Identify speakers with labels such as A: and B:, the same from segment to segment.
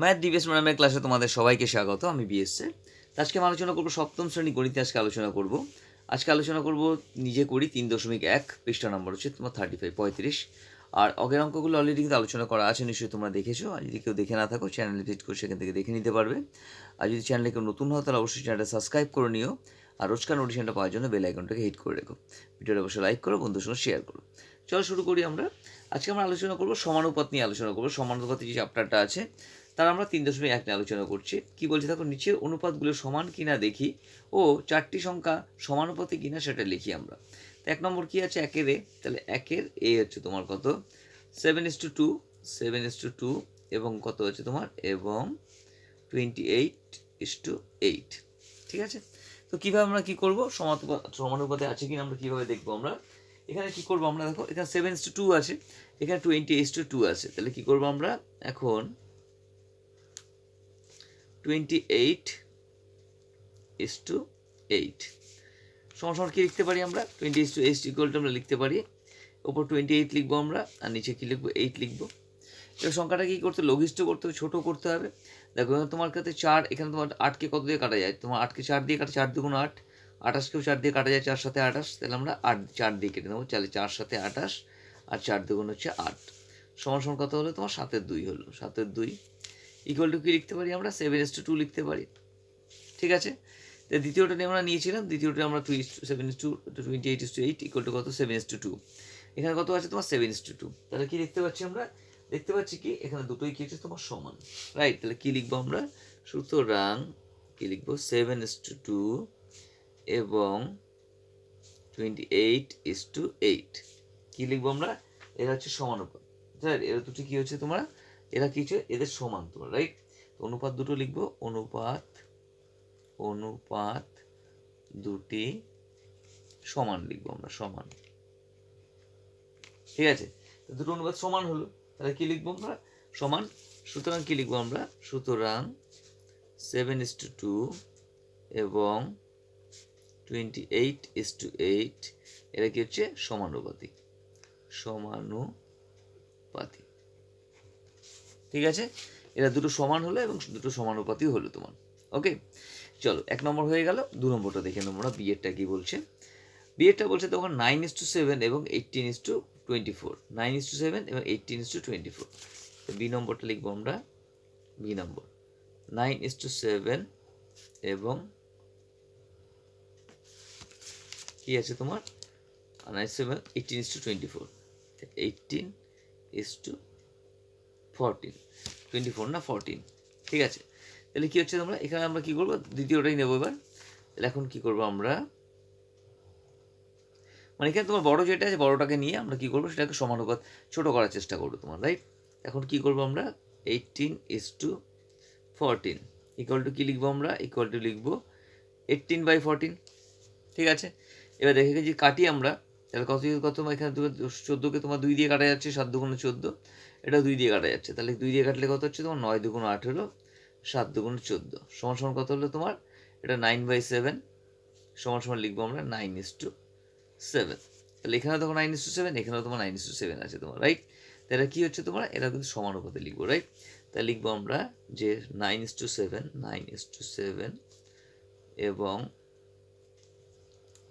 A: Math DVS ম্যাডামের ক্লাসে তোমাদের সবাইকে স্বাগত, আমি বিএসএ আজকে আমি আলোচনা করব সপ্তম শ্রেণি গণিতে, আজকে আলোচনা করব। আজকে আলোচনা করব নিজে করি তিন দশমিক এক, পৃষ্ঠা নম্বর হচ্ছে তোমার থার্টি ফাইভ পঁয়ত্রিশ। আর অগের অঙ্কগুলো অলরেডি কিন্তু আলোচনা করা আছে, নিশ্চয়ই তোমরা দেখেছ। আর যদি কেউ দেখে না থাকো চ্যানেলে ভিজিট করে সেখান থেকে দেখে নিতে পারবে। আর যদি চ্যানেলে কেউ নতুন হয় তাহলে অবশ্যই চ্যানেলটা সাবস্ক্রাইব করে নিও। আর রোজকার নোটিফিকেশনটা পাওয়ার জন্য বেল আইকনটাকে হিট করে রেখো। ভিডিওটা অবশ্যই লাইক করো বন্ধুর সঙ্গে শেয়ার করো। চলো শুরু করি আমরা। আজকে আমরা আলোচনা করব সমানুপাত নিয়ে আলোচনা করব। সমানুপাতে যে চ্যাপ্টারটা আছে তার আমরা তিন দশমিক এক নিয়ে আলোচনা করছি। কি বলছে দেখো, নিচের অনুপাতগুলো সমান কিনা দেখি। ও, চারটি সংখ্যা সমানুপাতে কিনা সেটা লিখি আমরা। তো এক নম্বর কি আছে একের এ? তাহলে একের এ হচ্ছে তোমার কত? Seven is two two seven is two two এবং কত হচ্ছে তোমার? এবং twenty eight is two eight ঠিক আছে? তো কীভাবে আমরা কী করব? সমানুপাত সমানুপাতে আছে কিনা আমরা কীভাবে দেখব আমরা? এখানে কী করব আমরা দেখো? এখানে সেভেন ইস টু টু আছে, এখানে টোয়েন্টি এইস টু টু আছে। তাহলে কী করব আমরা? এখন twenty eight is two eight সমান সমান কী লিখতে পারি আমরা? টোয়েন্টি ইস টু আমরা লিখতে পারি। ওপর টোয়েন্টি এইট লিখব আমরা, আর নিচে কী লিখব? এইট লিখব। এবার সংখ্যাটা কী করতে লঘিষ্ঠ করতে হবে, ছোটো করতে হবে। দেখো, এখানে তোমার কাছে চার, এখানে তোমার আটকে কত দিয়ে কাটা যায়? তোমার আটকে চার দিয়ে কাটা, চার দুগুণ আট। আঠাশকেও চার দিয়ে কাটা যায়, চার সাথে আঠাশ। তাহলে আমরা আট, চার দিয়ে কেটে নেব। তাহলে চার সাথে আঠাশ আর চার দুগুণ হচ্ছে আট। সমান সমান কত হলো? তোমার সাতের দুই হলো। সাতের দুই ইকুয়াল টু কী লিখতে পারি আমরা? সেভেন এস টু টু লিখতে পারি। ঠিক আছে? তো দ্বিতীয়টা নিয়ে আমরা নিয়েছিলাম, দ্বিতীয়টা আমরা two is two seven is two twenty eight is two eight equal to কত? সেভেন ইস টু টু এখানে কত আছে তোমার? সেভেন ইস টু টু তাহলে কী দেখতে পাচ্ছি আমরা? দেখতে পাচ্ছি কি? এখানে দুটোই কি হচ্ছে তোমার? সমান। রাইট তাহলে কী লিখব আমরা? সুতরাং কী লিখব? সেভেন ইস টু টু এবং twenty eight is two eight কী লিখব আমরা? এরা হচ্ছে সমানুপাত। রাইট এরা দুটো কী হচ্ছে তোমার? এরা কিছু এদের সমান তোমার রাইট অনুপাত দুটো লিখব। অনুপাত অনুপাত দুটি সমান লিখব আমরা, সমান। ঠিক আছে? দুটো অনুপাত সমান হলো। তাহলে কি লিখব আমরা? সমান। সুতরাং কি লিখব আমরা? সুতরাং সেভেন ইস টু টু এবং twenty eight is two eight এরা কি হচ্ছে? সমানুপাতিক। সমানুপাতিক। ঠিক আছে? এরা দুটো সমান হলো এবং দুটো সমানুপাতি হলো তোমার। ওকে চলো, এক নম্বর হয়ে গেল, দু নম্বরটা দেখে নেব আমরা বিয়েরটা কি বলছে? বিয়েরটা বলছে তখন নাইন ইস টু সেভেন এবং eighteen is to twenty four nine is to seven এবং eighteen is to twenty four তো বি নম্বরটা লিখব আমরা B number. Nine is to seven এবং কি আছে তোমার? Nine seven eighteen is to twenty four eighteen is to fourteen twenty four না ফোরটিন ঠিক আছে? তাহলে কী হচ্ছে তোমরা? এখানে আমরা কী করব? দ্বিতীয়টাই নেব এবার। তাহলে এখন কী করব আমরা? মানে এখানে তোমার বড় যেটা আছে, বড়টাকে নিয়ে আমরা কী করব? সেটাকে সমানুপাত, ছোটো করার চেষ্টা করব তোমার রাইট এখন কী করব আমরা? Eighteen is to fourteen equal to কী লিখব আমরা? ইকুয়াল টু লিখব এইটিন বাই ফোরটিন ঠিক আছে? এবার দেখে যে কাটি আমরা, তাহলে কত কত, এখানে চোদ্দোকে তোমার দুই দিয়ে কাটা যাচ্ছে, সাত দুগুণ চোদ্দ। এটা দুই দিয়ে কাটা যাচ্ছে। তাহলে দুই দিয়ে কাটলে কত হচ্ছে তোমার? নয় দুগুণ আঠেরো সাত দুগুণ চোদ্দ। সমান সমান কত হলো তোমার? এটা নাইন বাই সেভেন সমান সমান লিখব আমরা নাইন ইস টু সেভেন তাহলে এখানে তখন নাইন ইস টু সেভেন এখানেও তোমার নাইন ইস টু সেভেন আছে তোমার রাইট তাহলে কী হচ্ছে তোমার? এটা কিন্তু সমানুপাতে লিখব রাইট তাহলে লিখব আমরা যে nine is to seven nine is to seven এবং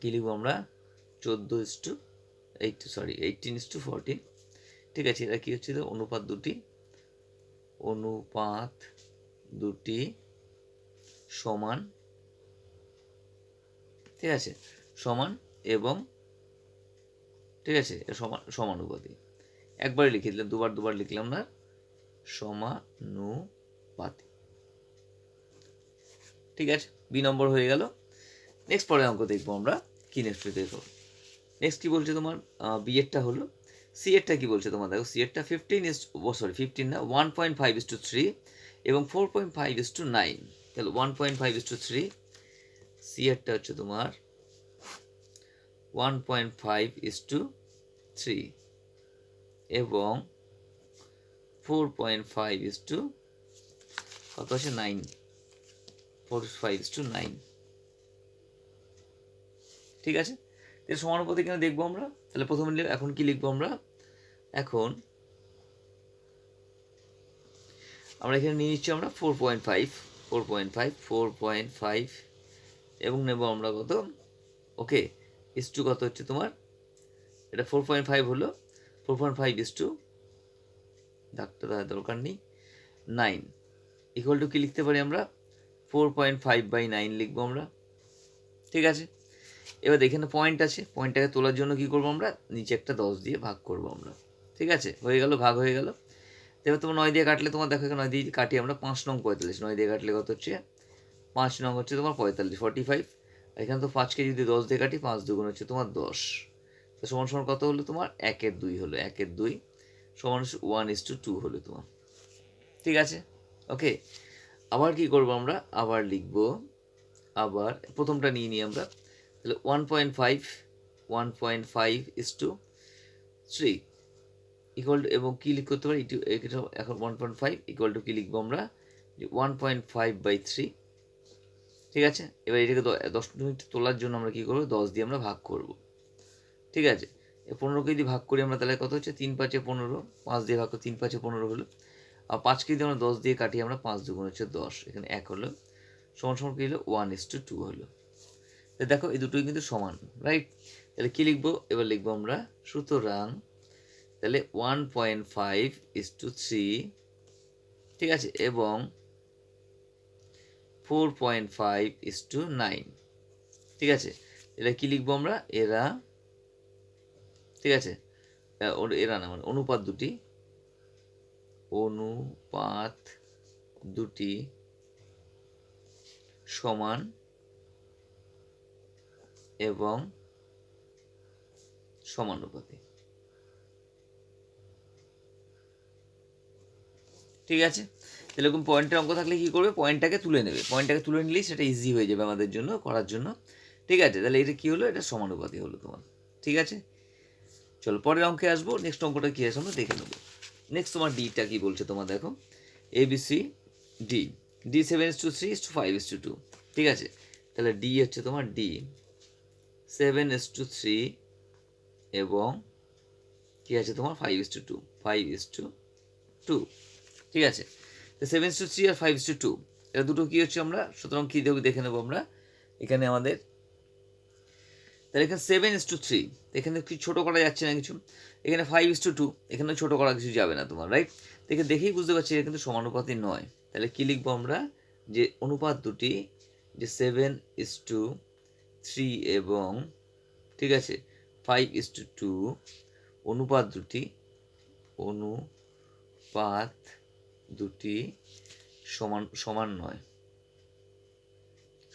A: কী লিখব আমরা? চোদ্দ is to eight sorry eighteen is to fourteen ঠিক আছে, এটা কী হচ্ছে অনুপাত দুটি। অনুপাত দুটি সমান, ঠিক আছে, সমান এবং, ঠিক আছে সমান সমানুপাতি একবারে লিখে দিলাম, দুবার দুবার লিখলাম না সমানুপাতি ঠিক আছে, বি নম্বর হয়ে গেল। নেক্সট পরের অঙ্ক দেখব আমরা, কি নেক্সট দেখো নেক্সট কি বলছে তোমার? বিএডটা হলো সি এরটা কি বলছে তোমার দেখো সি এরটা ফিফটিন ইস সরি ফিফটিন না one point five is to three এবং four point five is to nine তাহলে one point five is to three C এরটা হচ্ছে তোমার one point five is to three এবং four point five is to কত আছে nine four five is to nine ঠিক আছে? এর সমানুপাতি এখানে দেখব আমরা? তাহলে প্রথমে এখন কি লিখব আমরা? এখন আমরা এখানে নিয়ে নিচ্ছি আমরা four point five four point five four point five এবং নেব আমরা কত? ওকে ইস টু কত হচ্ছে তোমার? এটা ফোর পয়েন্ট ফাইভ হলো four point five is to doctor দরকার নেই নাইন ইকুয়াল টু কী লিখতে পারি আমরা? Four point five by nine লিখব আমরা, ঠিক আছে? এবার এখানে পয়েন্ট আছে। পয়েন্টটাকে তোলার জন্য কি করব আমরা? নিচে একটা দশ দিয়ে ভাগ করব আমরা। ঠিক আছে? হয়ে গেল, ভাগ হয়ে গেল। এবার তোমার নয় দিয়ে কাটলে তোমার দেখো নয় দিয়ে কাটি আমরা পাঁচ নং পঁয়তাল্লিশ। নয় দিয়ে কাটলে কত হচ্ছে? পাঁচ নং হচ্ছে তোমার পঁয়তাল্লিশ ফর্টি ফাইভ এখানে তো পাঁচকে যদি দশ দিয়ে কাটি, পাঁচ দুগুণ হচ্ছে তোমার দশ। তো সমান সমান কত হলো তোমার? একের দুই হলো, একের দুই সমান ওয়ান ইস টু টু হলো তোমার। ঠিক আছে? ওকে আবার কি করব আমরা? আবার লিখব। আবার প্রথমটা নিয়ে নিই আমরা। তাহলে one point five one point five is to three equal to এবং কী লিখ করতে পারি এখন one point five equal to কী লিখব আমরা? One point five by three ঠিক আছে? এবার এটাকে দশ মিনিট তোলার জন্য আমরা কী করব? দশ দিয়ে আমরা ভাগ করব। ঠিক আছে? পনেরোকে যদি ভাগ করি আমরা তাহলে কত হচ্ছে? তিন পাঁচে পনেরো। পাঁচ দিয়ে ভাগ করে তিন পাঁচে পনেরো হলো। আর পাঁচকে যদি আমরা দশ দিয়ে কাটিয়ে আমরা পাঁচ দুগুণ হচ্ছে দশ। এখানে এক হলো। সমান সমান কী হলো? ওয়ান ইস টু টু হলো। দেখো, এই দুটোই কিন্তু সমান রাইট তাহলে কী লিখব? এবার লিখব আমরা, সুতরাং তাহলে one point five is to three ঠিক আছে? এবং four point five is to nine ঠিক আছে? এটা কি লিখব আমরা? এরা, ঠিক আছে? এরা না মানে অনুপাত দুটি অনুপাত দুটি সমান এবং সমানুপাতে ঠিক আছে? এরকম পয়েন্টের অঙ্ক থাকলে কি করবে? পয়েন্টটাকে তুলে নেবে। পয়েন্টটাকে তুলে নিলেই সেটা ইজি হয়ে যাবে আমাদের জন্য, করার জন্য। ঠিক আছে? তাহলে এটা কি হলো? এটা সমানুপাতি হলো তোমার। ঠিক আছে? চলো, পরের অঙ্কে আসব। নেক্সট অঙ্কটা কী আছে? আমরা দেখে নেব। নেক্সট তোমার ডিটা কি বলছে তোমার দেখো? A B C D D seven is to three is to five is to two ঠিক আছে? তাহলে ডি হচ্ছে তোমার D seven is to three এবং কী আছে তোমার? Five is to two five is to two ঠিক আছে? তো সেভেন টু থ্রি আর ফাইভ ইস টু টু এটা দুটো কী হচ্ছে আমরা? সুতরাং কী দেবো দেখে নেব আমরা। এখানে আমাদের তাহলে এখানে সেভেন ইস টু থ্রি এখানে কি ছোটো করা যাচ্ছে না কিছু? এখানে ফাইভ ইস টু টু এখানে ছোটো করা কিছু যাবে না তোমার রাইট দেখে, দেখেই বুঝতে পারছি এটা কিন্তু সমানুপাতি নয়। তাহলে কী লিখব আমরা? যে অনুপাত দুটি, যে সেভেন ইস টু থ্রি এবং, ঠিক আছে ফাইভ ইস টু টু অনুপাত দুটি অনুপাত দুটি সমান সমান নয়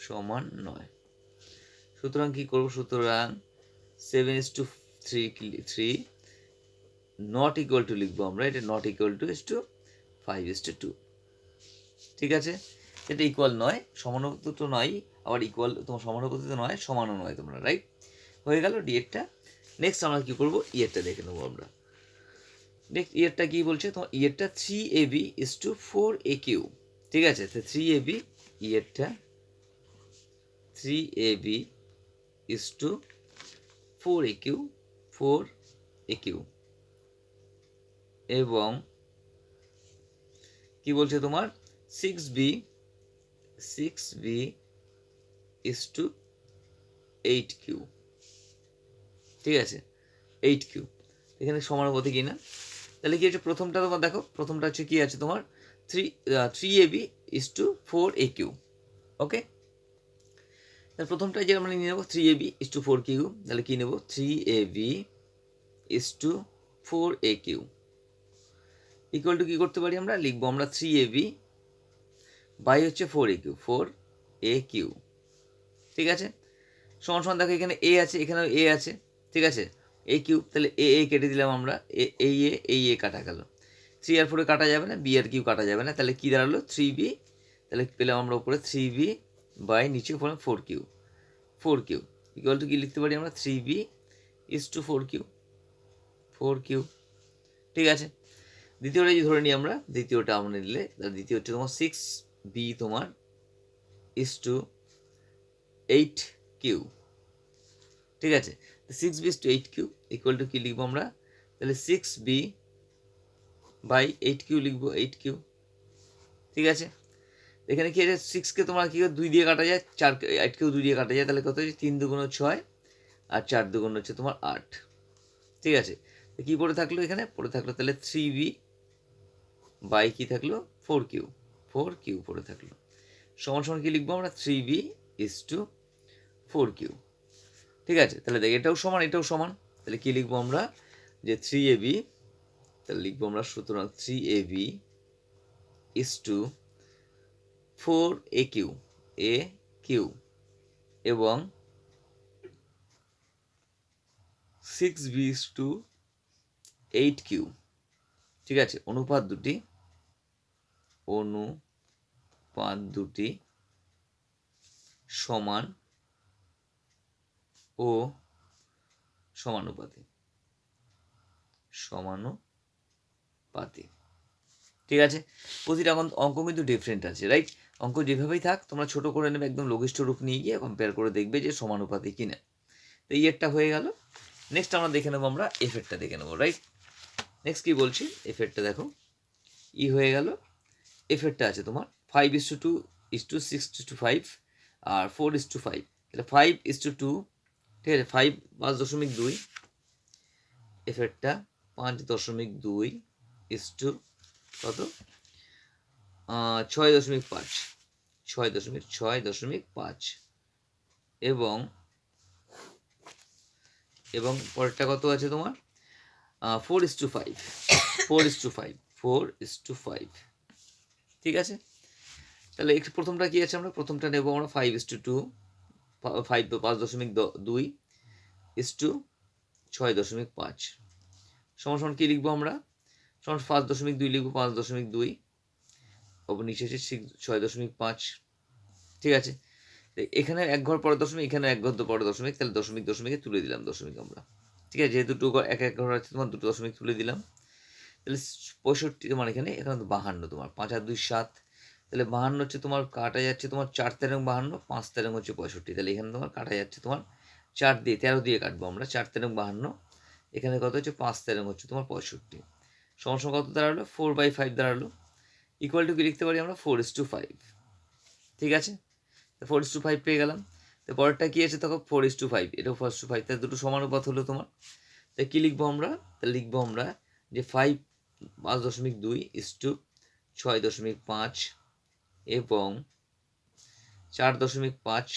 A: সমান নয়। সুতরাং কি করব? সুতরাং seven is to three three not equal to লিখব আমরা, এটা not equal to is to five is to two ঠিক আছে? এটা ইকুয়াল নয় সমানুপাতি তো নয়, আবার ইকুয়াল তোমার সমানুপাতি তো নয়, সমানও নয় তোমরা রাইট হয়ে গেল ডিএডটা নেক্সট আমরা কী করব? ইয়েরটা দেখে নেব আমরা। নেক্সট ইয়েরটা কী বলছে? তোমার ইয়েরটা three A B is to four A Q ঠিক আছে? তো three A B ইয়েরটা three A B is to four A Q four A Q এবং কি বলছে তোমার? Six B six B is to eight Q ঠিক আছে? এইট কিউ এখানে সমানুপাতি কি না তাহলে কি হচ্ছে? প্রথমটা তোমার দেখো, প্রথমটা হচ্ছে কি আছে তোমার? Three three A B is to four A Q okay তাহলে প্রথমটা যে আমরা নিয়ে নেব three A B is to four Q তাহলে কী নেব? Three A B is to four A Q equal to কী করতে পারি আমরা? লিখব আমরা থ্রি এ বি বাই হচ্ছে four A Q four A Q ঠিক আছে? সমান সমান দেখো এখানে এ আছে, এখানেও এ আছে। ঠিক আছে? এ কিউ তাহলে এ এ কেটে দিলাম আমরা। এ এই এ এই এ কাটা গেল। থ্রি আর ফোরে কাটা যাবে না বি আর কিউ কাটা যাবে না। তাহলে কী দাঁড়াল? থ্রি বি তাহলে পেলাম আমরা উপরে থ্রি বি বাই নিচে উপরে four Q four Q equal to কী লিখতে পারি আমরা? Three B is to four Q four Q ঠিক আছে? দ্বিতীয়টা যদি ধরে নিই আমরা, দ্বিতীয়টা আমরা নিলে, তাহলে দ্বিতীয় হচ্ছে তোমার সিক্স বি তোমার ইস টু এইট কিউ ঠিক আছে? Six B is to eight Q equal to কী লিখব আমরা? তাহলে six B by eight Q লিখব এইট কিউ ঠিক আছে? এখানে কি আছে? সিক্সকে তোমার কী দুই দিয়ে কাটা যায়, চার এইট কিউ দুই দিয়ে কাটা যায়, তাহলে কত হচ্ছে তিন দুগুণ ছয় আর চার দুগুণ হচ্ছে তোমার আট। ঠিক আছে? কী পড়ে থাকল এখানে? পড়ে থাকল তাহলে থ্রি বি বাই কী থাকল? ফোর কিউ ফোর কিউ পড়ে থাকল। সমান সমান কী লিখব আমরা? Three B is to four Q. ঠিক আছে, তাহলে দেখ, এটাও সমান এটাও সমান। তাহলে কী লিখব আমরা? যে থ্রি এ বি, তাহলে লিখব আমরা সুতরাং three A B is to four A Q A Q এবং six B is to eight Q. ঠিক আছে, অনুপাত দুটি অনুপাত দুটি সমান ও সমানুপাতি সমানুপাতি ঠিক আছে? প্রতিটা অঙ্ক কিন্তু ডিফারেন্ট আছে রাইট অঙ্ক যেভাবেই থাক, তোমরা ছোট করে নেবে, একদম লঘিষ্ঠ রূপ নিয়ে গিয়ে কম্পেয়ার করে দেখবে যে সমানুপাতি কিনা। তো একটা হয়ে গেল। নেক্সট আমরা দেখে নেব আমরা এফেক্টটা দেখে নেব রাইট নেক্সট কী বলছি? এফেক্টটা দেখো। ই হয়ে গেল। এফেক্টটা আছে তোমার five is to two is to six is to five R four is to five তাহলে ফাইভ ইস টু টু ঠিক আছে? ফাইভ পাঁচ দশমিক দুই এফেক্টটা পাঁচ দশমিক দুই ইস টু কত? ছয় দশমিক পাঁচ, ছয় দশমিক ছয় দশমিক পাঁচ। এবং এবং পরেরটা কত আছে তোমার? Four is to five four is to five four is to five ঠিক আছে? তাহলে প্রথমটা কি আছে আমরা? প্রথমটা নেব আমরা five is to two five পাঁচ দশমিক দুই ইস টু ছয় দশমিক পাঁচ। সমান সমান কী লিখব আমরা? সমান পাঁচ দশমিক দুই লিখব, পাঁচ দশমিক দুই। ওপর নিচে আছে ছয় দশমিক পাঁচ। ঠিক আছে? এখানে এক ঘর পরে দশমিক, এখানে এক ঘর পরে দশমিক, তাহলে দশমিক দশমিকে তুলে দিলাম দশমিক আমরা। ঠিক আছে? যেহেতু দুটো এক এক ঘর আছে, তোমার দুটো দশমিক তুলে দিলাম। তাহলে পঁয়ষট্টি তোমার এখানে এখানে তো বাহান্ন তোমার, পাঁচ আর দুই সাত। তাহলে বাহান্ন হচ্ছে তোমার কাটা যাচ্ছে তোমার চার তেরং বাহান্ন, পাঁচ তেরং হচ্ছে পঁয়ষট্টি। তাহলে এখানে তোমার কাটা যাচ্ছে তোমার চার দিয়ে, তেরো দিয়ে কাটবো আমরা, চার তেরং বাহান্ন। এখানে কত হচ্ছে? পাঁচ তেরং হচ্ছে তোমার পঁয়ষট্টি। সমস্যা কত দাঁড়াল? ফোর বাই ফাইভ দাঁড়াল। ইকুয়াল টু কি লিখতে পারি আমরা? ফোর ইস টু ফাইভ ঠিক আছে? ফোর ইস টু ফাইভ পেয়ে গেলাম। তো পরেরটা কী আছে? তখন ফোর ইস টু ফাইভ এটাও ফোর ইস টু ফাইভ তাহলে দুটো সমানুপাত হলো তোমার। তাই কী লিখব আমরা? তাহলে লিখব আমরা যে ফাইভ পাঁচ দশমিক দুই ইস টু ছয় দশমিক পাঁচ এবং চার দশমিক পাঁচ,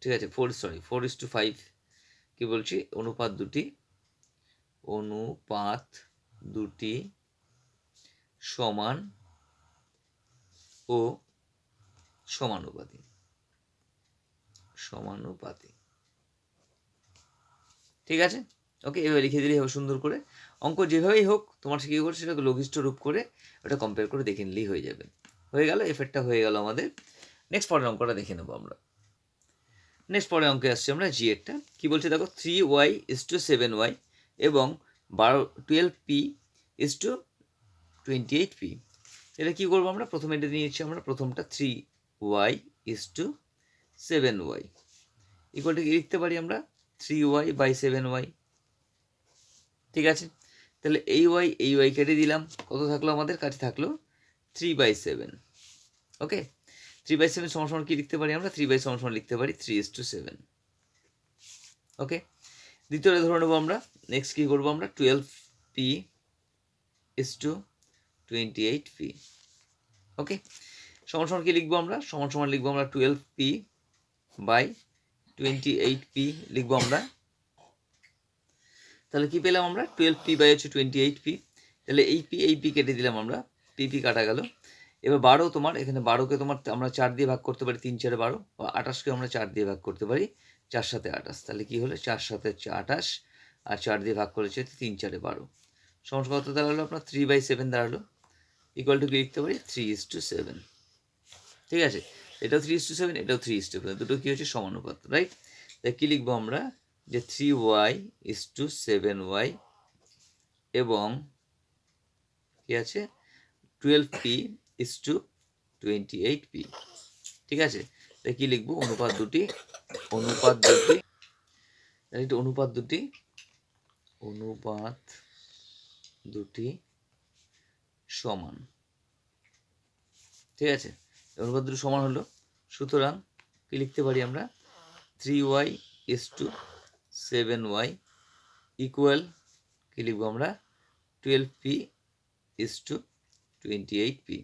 A: ঠিক আছে four sorry four is to five কী বলছি? অনুপাত দুটি অনুপাত দুটি সমান ও সমানুপাতি সমানুপাতি ঠিক আছে? ওকে এভাবে লিখে দিলেই হবে সুন্দর করে। অঙ্ক যেভাবেই হোক, তোমার সে কী করছে? সেটাকে লঘিষ্ঠ রূপ করে ওটা কম্পেয়ার করে দেখে নিলেই হয়ে যাবে। হয়ে গেল এফেক্টটা হয়ে গেল আমাদের। নেক্সট পরের অঙ্কটা দেখে নেব আমরা। নেক্সট পরের অঙ্কে আসছি আমরা জি এরটা কী বলছে দেখো? Three Y is to seven Y এবং বারো twelve P is to twenty eight P এটা কী করব আমরা? প্রথমে এটা নিয়েছি আমরা। প্রথমটা three Y is to seven Y ইকুয়ালটা কি লিখতে পারি আমরা? Three Y by seven Y ঠিক আছে? তাহলে এই ওয়াই এই ওয়াই কেটে দিলাম। কত থাকল আমাদের? কাছে থাকল three by seven okay three by seven সমান সমান কি লিখতে পারি আমরা? থ্রি বাই সমান সমান লিখতে পারি three is to seven okay দ্বিতীয়টা ধরে নেব আমরা। নেক্সট কী করব আমরা? Twelve P is to twenty eight P okay সমান সমান কি লিখব আমরা? সমান সমান লিখব আমরা twelve P by twenty eight P লিখব আমরা। তাহলে কি পেলাম আমরা? টুয়েলভ পি বাই হচ্ছে টোয়েন্টি এইট পি তাহলে এই পি এই পি কেটে দিলাম আমরা। পি পি কাটা গেল। এবার বারো তোমার, এখানে বারোকে তোমার আমরা চার দিয়ে ভাগ করতে পারি তিন চারে বারো, বা আঠাশকে আমরা চার দিয়ে ভাগ করতে পারি, চার সাথে আঠাশ। তাহলে কী হলো? চার সাথে হচ্ছে আঠাশ, আর চার দিয়ে ভাগ করেছে তিন চারে বারো। সমস্যা কত দাঁড়াল আপনার? থ্রি বাই সেভেন দাঁড়াল। ইকুয়াল টু কি লিখতে পারি? থ্রি ইস টু সেভেন ঠিক আছে? এটাও থ্রি ইস টু সেভেন এটাও থ্রি ইস টু সেভেন দুটো কী হচ্ছে? সমানুপাত রাইট তাই কী লিখব আমরা? যে three Y is to seven Y এবং কি আছে? Twelve P is to twenty eight P ঠিক আছে? তাই কী লিখব? অনুপাত দুটি অনুপাত দুটি এটা অনুপাত দুটি অনুপাত দুটি সমান। ঠিক আছে? এবার দুটো সমান হলো। সুতরাং কি লিখতে পারি আমরা? Three Y is to seven Y equal কী লিখব আমরা? Twelve P is to twenty eight P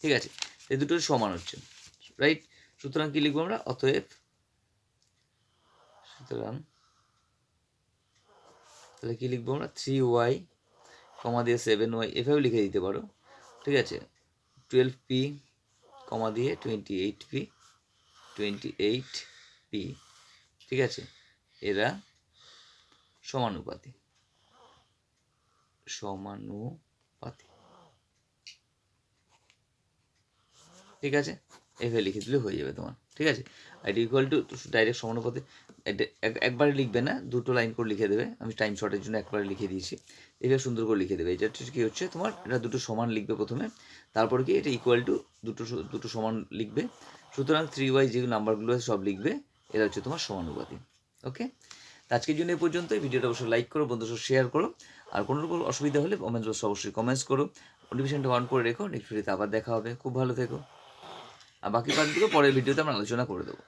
A: ঠিক আছে? এই দুটো সমান হচ্ছে রাইট সুতরাং কী লিখব আমরা? অতএব, সুতরাং, তাহলে কী লিখব আমরা? থ্রি ওয়াই কমা দিয়ে সেভেন ওয়াই এভাবে লিখে দিতে পারো, ঠিক আছে? টুয়েলভ পি কমা দিয়ে twenty eight P twenty eight P ঠিক আছে? এরা সমানুপাতি সমানুপাতি। ঠিক আছে? এভাবে লিখে দিলে হয়ে যাবে তোমার, ঠিক আছে? আইডি ইকুয়াল টু ডাইরেক্ট সমানুপাতি একবারে লিখবে না, দুটো লাইন করে লিখে দেবে। আমি টাইম শর্টের জন্য একবারে লিখে দিয়েছি। এভাবে সুন্দর করে লিখে দেবে। এটা কি হচ্ছে তোমার? এটা দুটো সমান লিখবে প্রথমে। তারপরে কি? এটা ইকুয়াল টু দুটো দুটো সমান লিখবে। সুতরাং থ্রি ওয়াই যে নাম্বারগুলো আছে সব লিখবে। এটা হচ্ছে তোমার সমানুপাতি। ওকে আজকের জন্য এই পর্যন্ত এই ভিডিওটা অবশ্যই লাইক করো, বন্ধুদের সাথে শেয়ার করো। আর কোনো রকম অসুবিধা হলে কমেন্টস বক্সে অবশ্যই কমেন্টস করো। নোটিফিকেশনটা অন করে রেখো। নেক্সট ভিডিওতে আবার দেখা হবে। খুব ভালো থেকো। আর বাকি পার্টগুলো পরের ভিডিওতে আমরা আলোচনা করে দেবো।